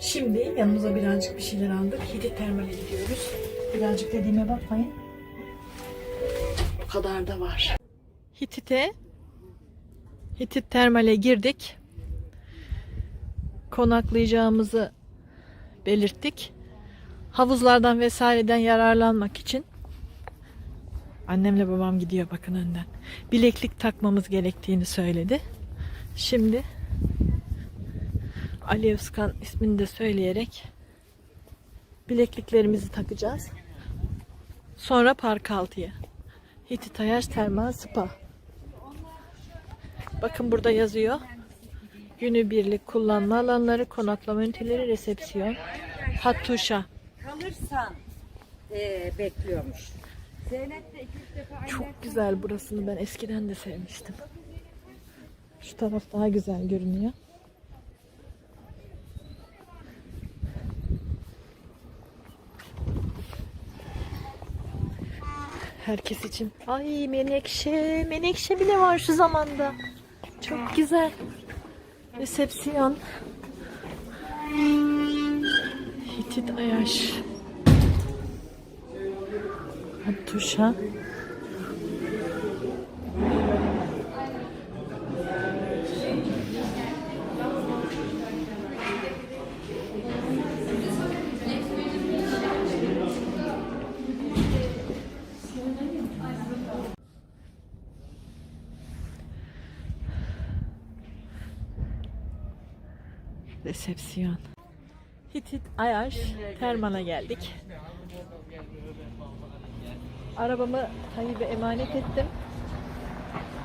Şimdi yanımıza birazcık bir şeyler aldık. Hitit Termal'e gidiyoruz. Birazcık dediğime bakmayın. O kadar da var. Hitit'e Hitit Termal'e girdik. Konaklayacağımızı belirttik. Havuzlardan vesaireden yararlanmak için annemle babam gidiyor bakın önden. Bileklik takmamız gerektiğini söyledi. Şimdi Ali Özkan ismini de söyleyerek bilekliklerimizi takacağız. Sonra park altıya. Hitit Ayaş Termal Spa. Bakın burada yazıyor. Günübirlik kullanma alanları, konaklama üniteleri, resepsiyon, hattuşa. kalırsan eee, bekliyormuş. Zeynep de iki üç defa aynı Çok güzel burasını ben eskiden de sevmiştim. Şu taraf daha güzel görünüyor. Herkes için. Ay menekşe, menekşe bile var şu zamanda. Çok güzel. Resepsiyon. Hitit Ayaş. Hattuşa. Resepsiyon. Hitit Ayaş Termal'a geldik. Arabamı Tayyip'e emanet ettim.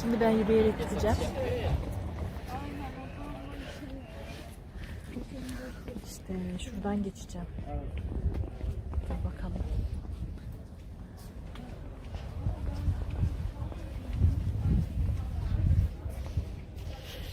Şimdi ben yürüyerek gideceğim. İşte şuradan geçeceğim. Dur bakalım.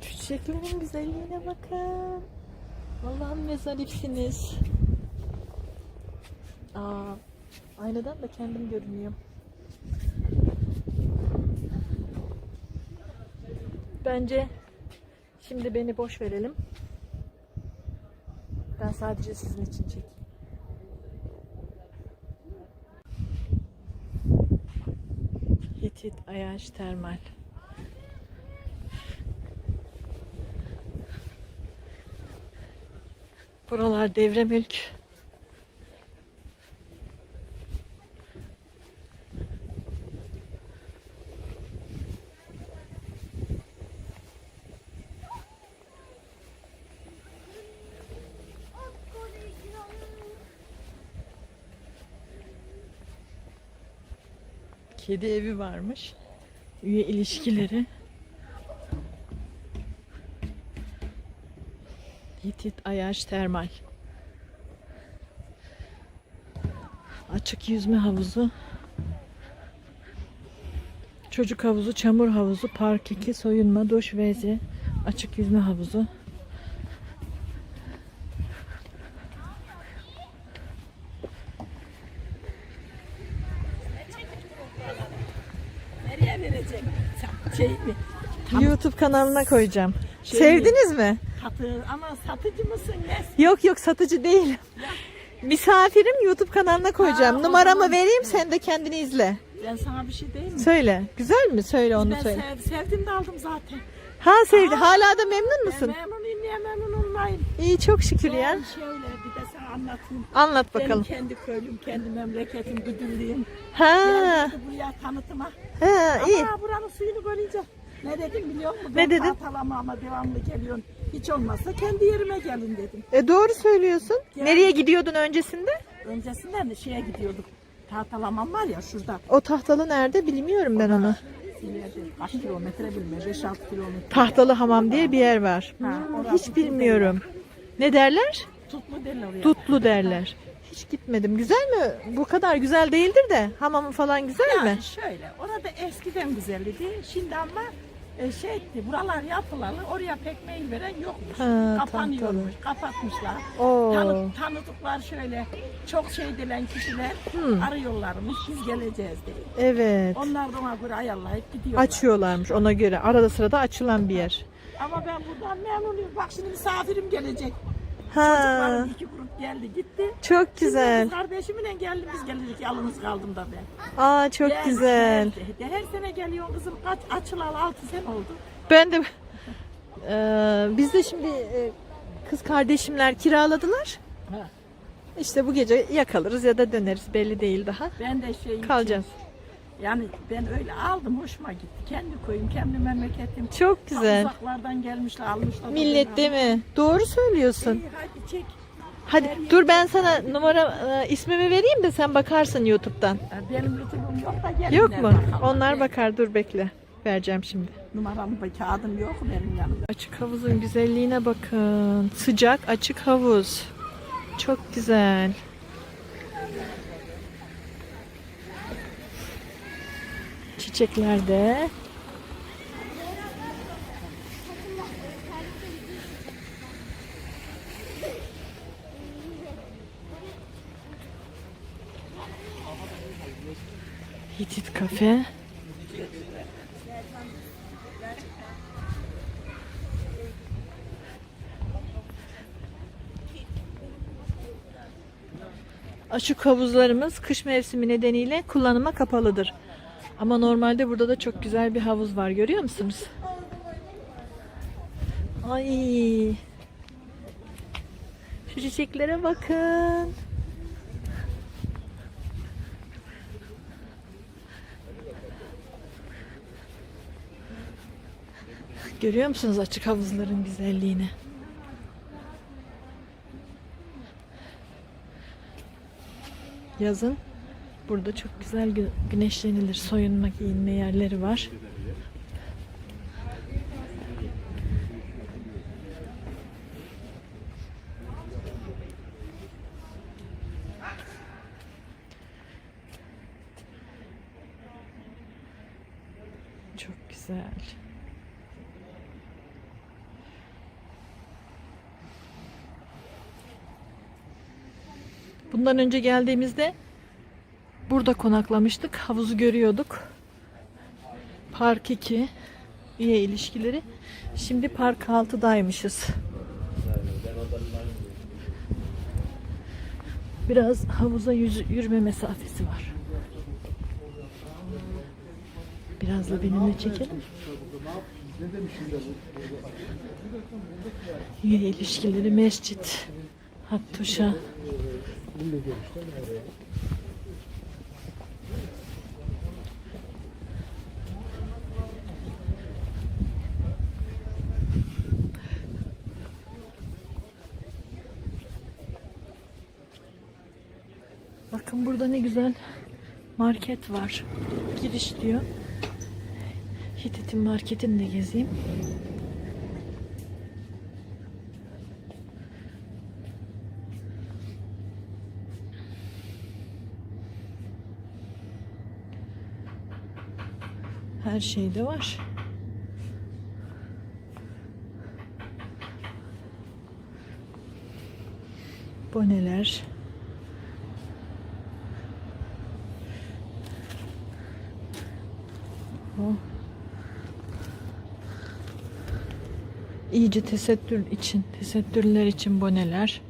Çiçeklerin güzelliğine bakın. Allah'ım ne. Aa, aynadan da kendim görünüyorum. Bence şimdi beni boş verelim. Ben sadece sizin için çekeyim. Hitit Ayaş Termal. Buralar devre mülk. Kedi evi varmış. Üye ilişkileri. Hitit Ayaş Termal. Açık yüzme havuzu. Çocuk havuzu, çamur havuzu, park 2, soyunma, duş vezi, açık yüzme havuzu. Şey mi? YouTube kanalına koyacağım. Şey- Sevdiniz mi? Satı, ama satıcı mısın? Ne? Yok yok satıcı değilim. Misafirim YouTube kanalına koyacağım. O Numaramı zaman- vereyim sen de kendini izle. Ben sana bir şey diyeyim mi? Söyle. Güzel mi? Söyle onu ben söyle. sev, sevdim de aldım zaten. Ha sevdi. Hala da memnun Ben musun? memnunum niye memnun olmayayım? İyi çok şükür ya. Ben şöyle bir de sana anlatayım. Anlat Benim bakalım. kendi köylüm, kendi memleketim, güdüllüğüm. Ha, Geldi buraya tanıtıma. ha iyi. Ama buranın suyunu görünce ne dedim biliyor musun? Ne Ben dedin? Tahtalama ama devamlı geliyorsun. Hiç olmazsa kendi yerime gelin dedim. E doğru söylüyorsun. Ya. Nereye gidiyordun öncesinde? Öncesinden de şeye gidiyorduk. Tahtalamam var ya şurada. O tahtalı nerede bilmiyorum ben onu. Kaç kilometre bilmiyorum. 5-6 kilometre. Tahtalı hamam diye bir yer var. Ha, hiç bilmiyorum. Ne derler? Tutlu derler oraya. Tutlu derler. Hiç gitmedim. Güzel mi? Bu kadar güzel değildir de hamamı falan güzel mi? Yani şöyle, orada eskiden güzeldi. Şimdi ama e, şey etti, buralar yapılalı, oraya pek mail veren yokmuş. Ha, Kapanıyormuş, kapatmışlar. Oo. Tanı, tanıdıklar şöyle, çok şey dilen kişiler Hmm. arıyorlarmış, biz geleceğiz diye. Evet. Onlar da ona göre ayarlayıp gidiyorlar. Açıyorlarmış ona göre. Arada sırada açılan bir yer. Ama ben buradan memnunum. Bak şimdi misafirim gelecek. Ha, Çocukların iki geldi gitti. çok Şimdi güzel. kız kardeşimle geldim biz gelirdik yalnız kaldım da ben. Aa çok Geldi, güzel. geldi. Her sene geliyor kızım kaç açılalı 6 sene oldu. Ben de Ee, biz de şimdi e, kız kardeşimler kiraladılar. Ha. İşte bu gece yakalırız ya da döneriz belli değil daha. Ben de şey Kalacağız. Yani ben öyle aldım hoşuma gitti. Kendi köyüm, kendi memleketim. Çok güzel. Uzaklardan gelmişler almışlar. Millet değil mi? Doğru söylüyorsun. İyi hadi. Hadi dur ben sana numara e, ismimi vereyim de sen bakarsın YouTube'dan. Ya Benim YouTube'um yok da gelinler Yok mu? Onlar bakar dur bekle. Vereceğim şimdi. Numaram kağıdım yok benim yanımda. Açık havuzun güzelliğine bakın. Sıcak açık havuz. Çok güzel. Çiçekler Hitit kafe. Açık havuzlarımız kış mevsimi nedeniyle kullanıma kapalıdır. Ama normalde burada da çok güzel bir havuz var. Görüyor musunuz? Ay. Şu çiçeklere bakın. Görüyor musunuz açık havuzların güzelliğini? Yazın burada çok güzel gü- güneşlenilir. Soyunma, giyinme yerleri var. Çok güzel. Bundan önce geldiğimizde burada konaklamıştık. Havuzu görüyorduk. Park 2 üye ilişkileri. Şimdi park 6'daymışız. Biraz havuza yürüme mesafesi var. Biraz da benimle çekelim. Üye ilişkileri, mescit, Hattuşa. Bakın burada ne güzel market var. Giriş diyor. Hitit'in marketini de gezeyim. Her şeyde var. Boneler. O. İyice tesettür için, tesettürler için boneler.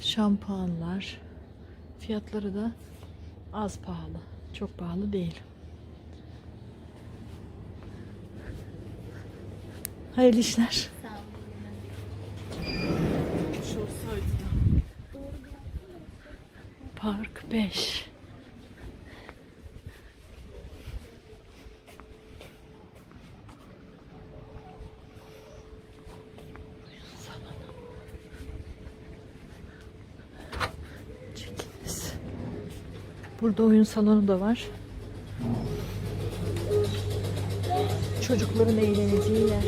Şampuanlar. Fiyatları da az pahalı. Çok pahalı değil. Hayırlı işler. Park 5. Burada oyun salonu da var. Çocukların eğleneceği yer.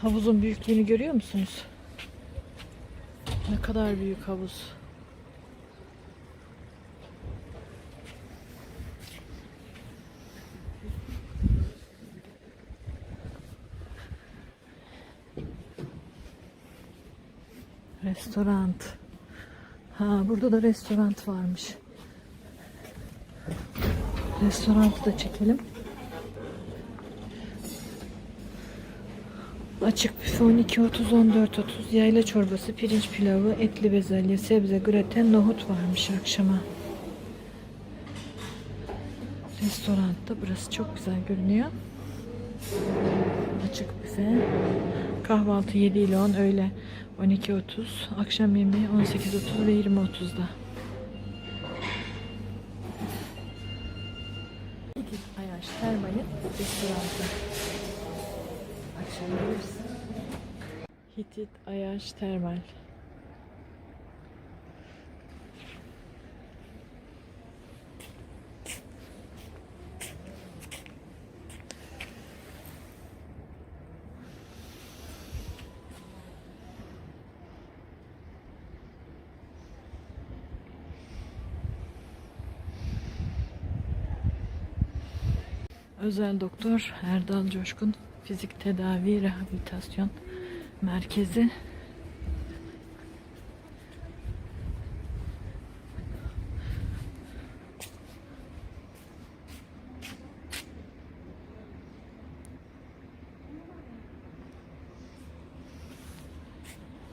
Havuzun büyüklüğünü görüyor musunuz? Ne kadar büyük havuz. Restoran. Ha burada da restoran varmış. Restoranı da çekelim. Açık büfe 12.30 14.30 yayla çorbası, pirinç pilavı, etli bezelye, sebze, graten, nohut varmış akşama. Restoranda burası çok güzel görünüyor. Açık büfe. Kahvaltı 7 ile 10, öğle 12.30, akşam yemeği 18.30 ve 20.30'da. İki Ayaş Termal'in restoranı. Akşam geliriz. Hitit Ayaş Termal. Özel Doktor Erdal Coşkun Fizik Tedavi Rehabilitasyon Merkezi.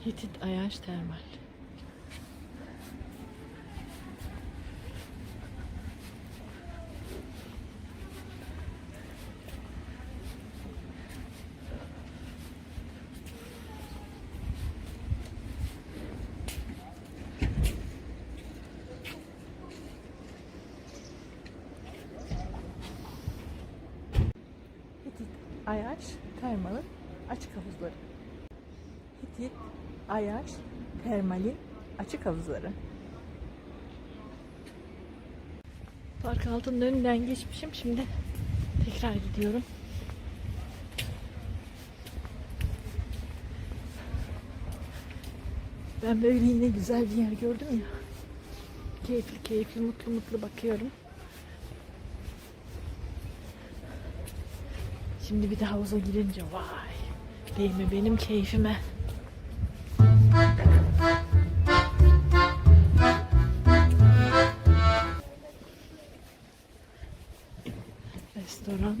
Hitit Ayaş Termal Hitit Ayaş Termal'ın açık havuzları. Hitit Ayaş Termal'in açık havuzları. Park altının önünden geçmişim. Şimdi tekrar gidiyorum. Ben böyle yine güzel bir yer gördüm ya. Keyifli keyifli mutlu mutlu bakıyorum. Şimdi bir de havuza girince vay değil mi benim keyfime. Restoran.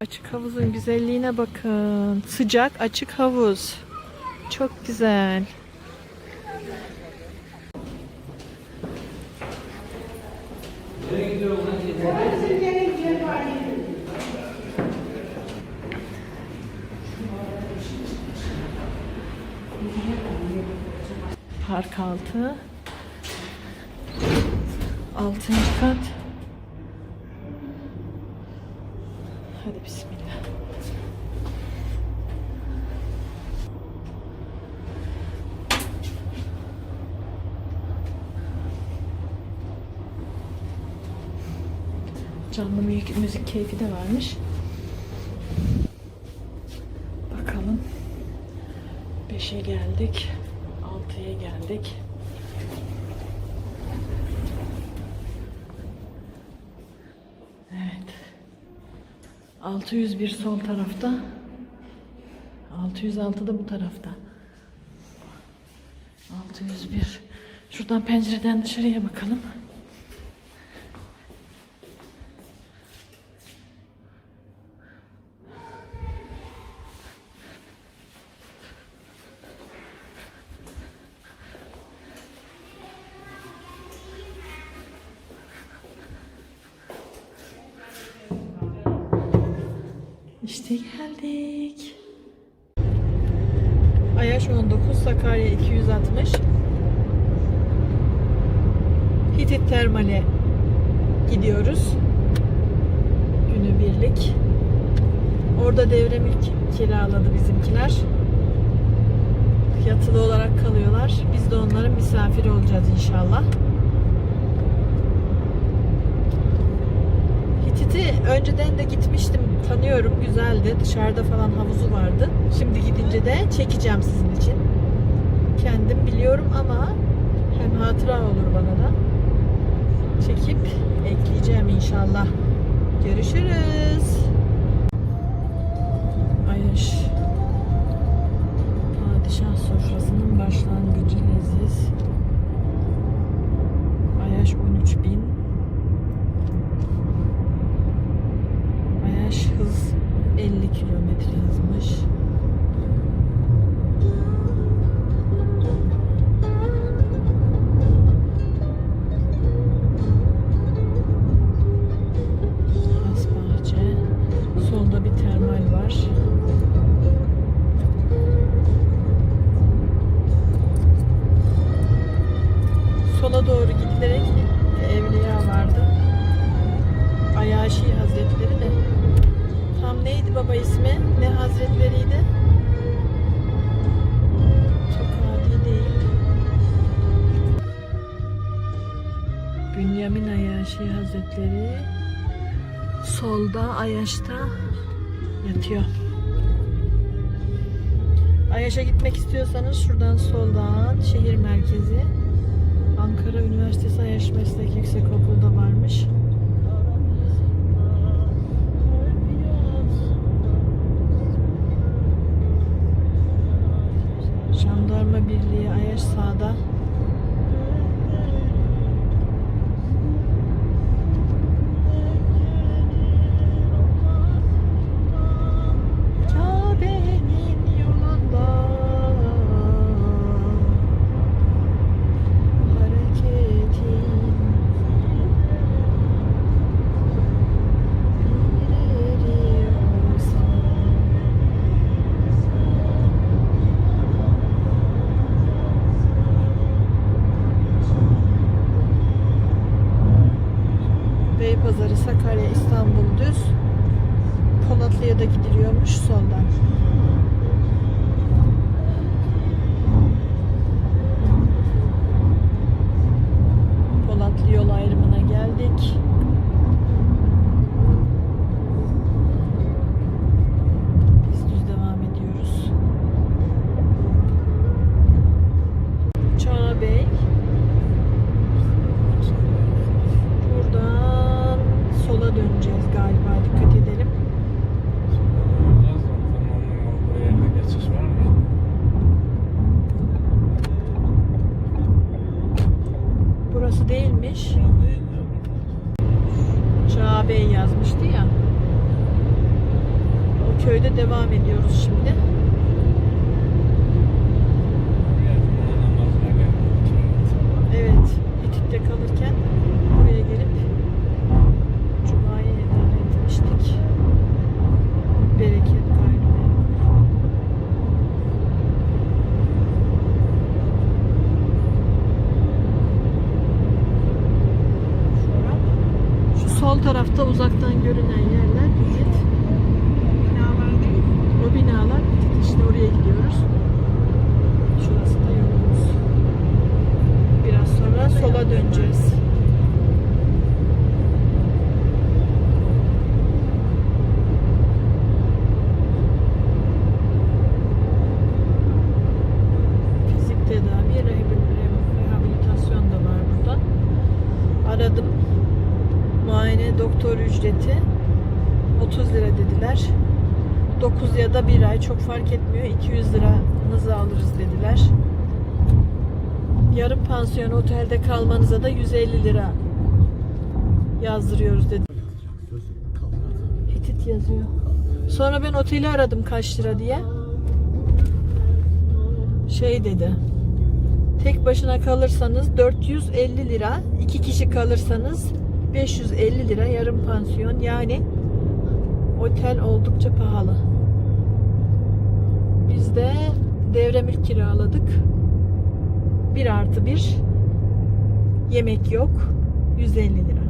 Açık havuzun güzelliğine bakın. Sıcak açık havuz. Çok güzel. Park altı. Altıncı kat. Hadi bismillah. Canlı müzik, müzik keyfi de varmış. Bakalım. Beşe geldik. Altıya geldik. Evet. 601 sol tarafta. 606 da bu tarafta. 601. Şuradan pencereden dışarıya bakalım. İşte geldik. Ayaş 19, Sakarya 260. Hitit Termal'e gidiyoruz. Günübirlik. Orada devre mülk kiraladı bizimkiler. Yatılı olarak kalıyorlar. Biz de onların misafiri olacağız inşallah. Hitit'i önceden de gitmiştim. Tanıyorum. Güzeldi. Dışarıda falan havuzu vardı. Şimdi gidince de çekeceğim sizin için. Kendim biliyorum ama hem hatıra olur bana da. Çekip ekleyeceğim inşallah. Görüşürüz. Ayaş. Padişah sofrasının başlangıcı leziz. Ayaş 13 bin. Ayaş hız 50 kilometre hızmış. Ayaş'ta yatıyor. Ayaş'a gitmek istiyorsanız şuradan soldan şehir merkezi Ankara Üniversitesi Ayaş Meslek Yüksekokulu'da varmış. Jandarma Birliği Ayaş sağda. Doktor ücreti 30 lira dediler. 9 ya da 1 ay çok fark etmiyor. 200 liranızı alırız dediler. Yarım pansiyon otelde kalmanıza da 150 lira yazdırıyoruz dedi. Hitit yazıyor. Sonra ben oteli aradım kaç lira diye. Şey dedi. Tek başına kalırsanız 450 lira, iki kişi kalırsanız 550 lira yarım pansiyon. Yani otel oldukça pahalı. Biz de devre mülk kiraladık. 1 artı 1 yemek yok. 150 lira.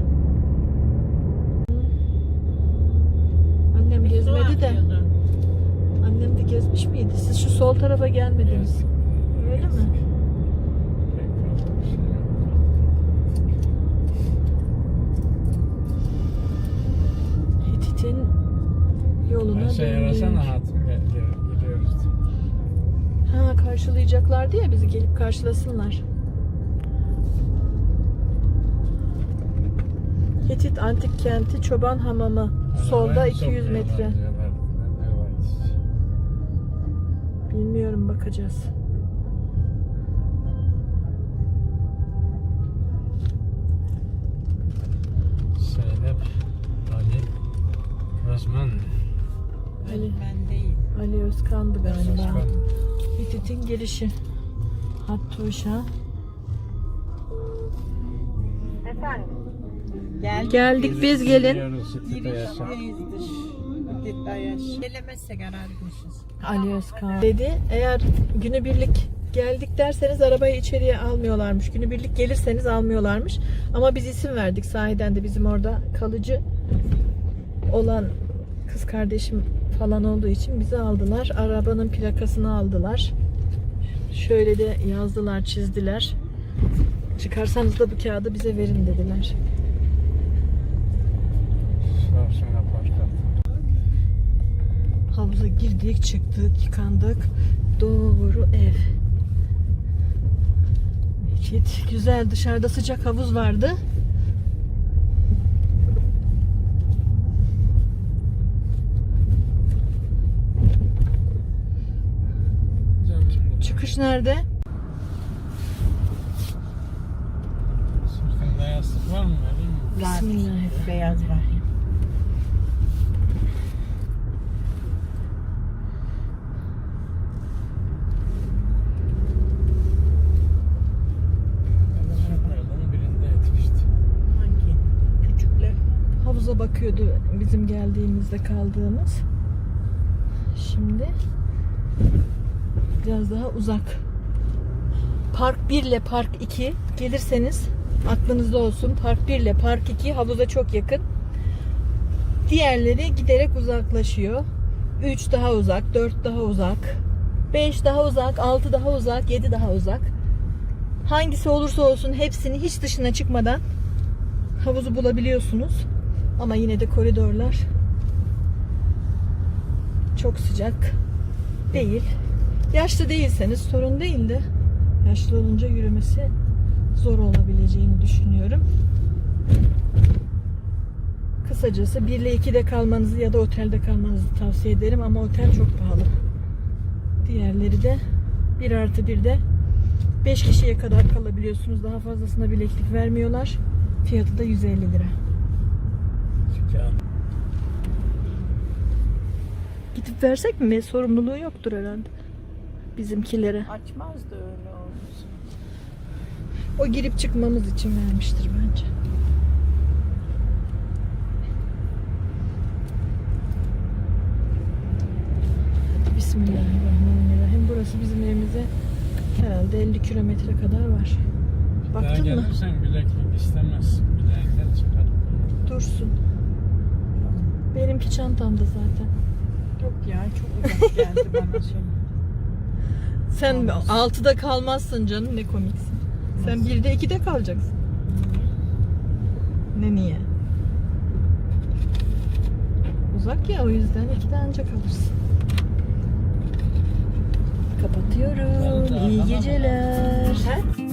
Annem gezmedi de. Annem de gezmiş miydi? Siz şu sol tarafa gelmediniz. Öyle mi? Şey arasana hatun gel, gel, gidiyoruz. Ha karşılayacaklardı ya bizi gelip karşılasınlar. Hitit Antik Kenti Çoban Hamamı. Solda Arabayı 200 topluyorlar metre. Bilmiyorum bakacağız. Zeynep, Ali, Osman. Ali, Ben değil. Ali Özkan'dı galiba. Hitit'in girişi. Hattuşa. Gel. Geldik biz gelin. Yaşa. Gelemezsek ararmışız. Ali Özkan dedi. Eğer günübirlik geldik derseniz arabayı içeriye almıyorlarmış. Günübirlik gelirseniz almıyorlarmış. Ama biz isim verdik sahiden de bizim orada kalıcı olan kız kardeşim falan olduğu için bizi aldılar. Arabanın plakasını aldılar. Şöyle de yazdılar, çizdiler. Çıkarsanız da bu kağıdı bize verin dediler. Havuza girdik, çıktık, yıkandık. Doğru ev. Hiç güzel dışarıda sıcak havuz vardı. Çıkış nerede? Sırtında yastık var mı? Bismillahirrahmanirrahim. Beyaz var. Havuza bakıyordu bizim geldiğimizde kaldığımız. Şimdi biraz daha uzak. Park 1 ile Park 2 gelirseniz aklınızda olsun. Park 1 ile Park 2 havuza çok yakın. Diğerleri giderek uzaklaşıyor. 3 daha uzak, 4 daha uzak, 5 daha uzak, 6 daha uzak, 7 daha uzak. Hangisi olursa olsun hepsini hiç dışına çıkmadan havuzu bulabiliyorsunuz. Ama yine de koridorlar çok sıcak değil. Yaşlı değilseniz sorun değil de yaşlı olunca yürümesi zor olabileceğini düşünüyorum. Kısacası 1 ile 2'de kalmanızı ya da otelde kalmanızı tavsiye ederim ama otel çok pahalı. Diğerleri de 1 artı 1'de 5 kişiye kadar kalabiliyorsunuz. Daha fazlasına bileklik vermiyorlar. Fiyatı da 150 lira. Gidip versek mi? Sorumluluğu yoktur herhalde. Bizimkilere. Açmazdı öyle olmuş. O girip çıkmamız için vermiştir bence. Hadi Bismillahirrahmanirrahim. Burası bizim evimize herhalde 50 kilometre kadar var. Daha Baktın mı? gelirsen bileklik istemezsin. Bileğinden çıkar. Dursun. Benimki çantamda zaten. Yok ya çok uzak geldi bana şey. Sen Olmaz. 6'da kalmazsın canım ne komiksin. Sen 1'de 2'de kalacaksın. Ne niye? Uzak ya o yüzden 2'de anca kalırsın. Kapatıyorum. İyi geceler. He?